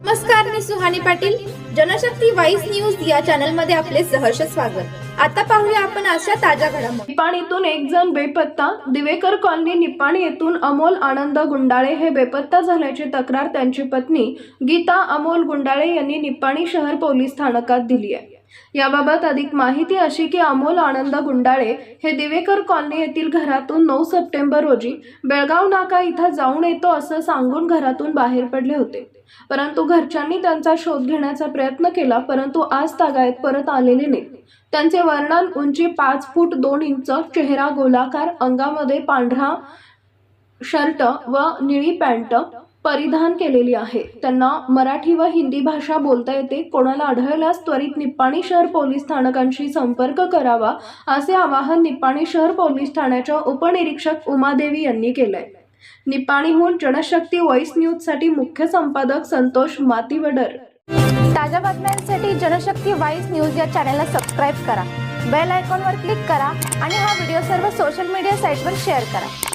नमस्कार मी Suhani Patil. Janshakti voice news या चॅनलमध्ये आपले सहर्ष स्वागत. आता पाहूया आपण अशा ताज्या घडामोडी. निपाणीतून एक जण बेपत्ता दिवेकर कॉलनी निपाणी येथून अमोल आनंद गुंडाळे हे बेपत्ता झाल्याची तक्रार त्यांची पत्नी गीता अमोल गुंडाळे यांनी निपाणी शहर पोलीस स्थानकात दिली आहे. याबाबत अधिक माहिती अशी की अमोल आनंद गुंडाळे हे दिवेकर कॉलनी येथील घरातून नऊ सप्टेंबर रोजी बेळगाव नाका इथं जाऊन येतो असं सांगून घरातून बाहेर पडले होते. परंतु घरच्यांनी त्यांचा शोध घेण्याचा प्रयत्न केला परंतु आज तागायत परत आलेले नाहीत. त्यांचे वर्णन उंची पाच फूट दोन इंच चेहरा गोलाकार अंगामध्ये पांढरा शर्ट व निळी पॅन्ट परिधान केलेली आहे. त्यांना मराठी व हिंदी भाषा बोलता येते. कोणाला आढळल्यास त्वरित निप्पाणी शहर पोलीस स्थानकांशी संपर्क करावा असे आवाहन निप्पाणी शहर पोलीस ठाण्याच्या उपनिरीक्षक उमादेवी यांनी केलंय. निप्पाणीहून जनशक्ती व्हॉइस न्यूजसाठी मुख्य संपादक संतोष मातीवडर. ताज्या बातम्यांसाठी जनशक्ती वाईस न्यूज या चॅनलला सबस्क्राईब करा. बेल आयकॉनवर क्लिक करा आणि हा व्हिडिओ सर्व सोशल मीडिया साईटवर शेअर करा.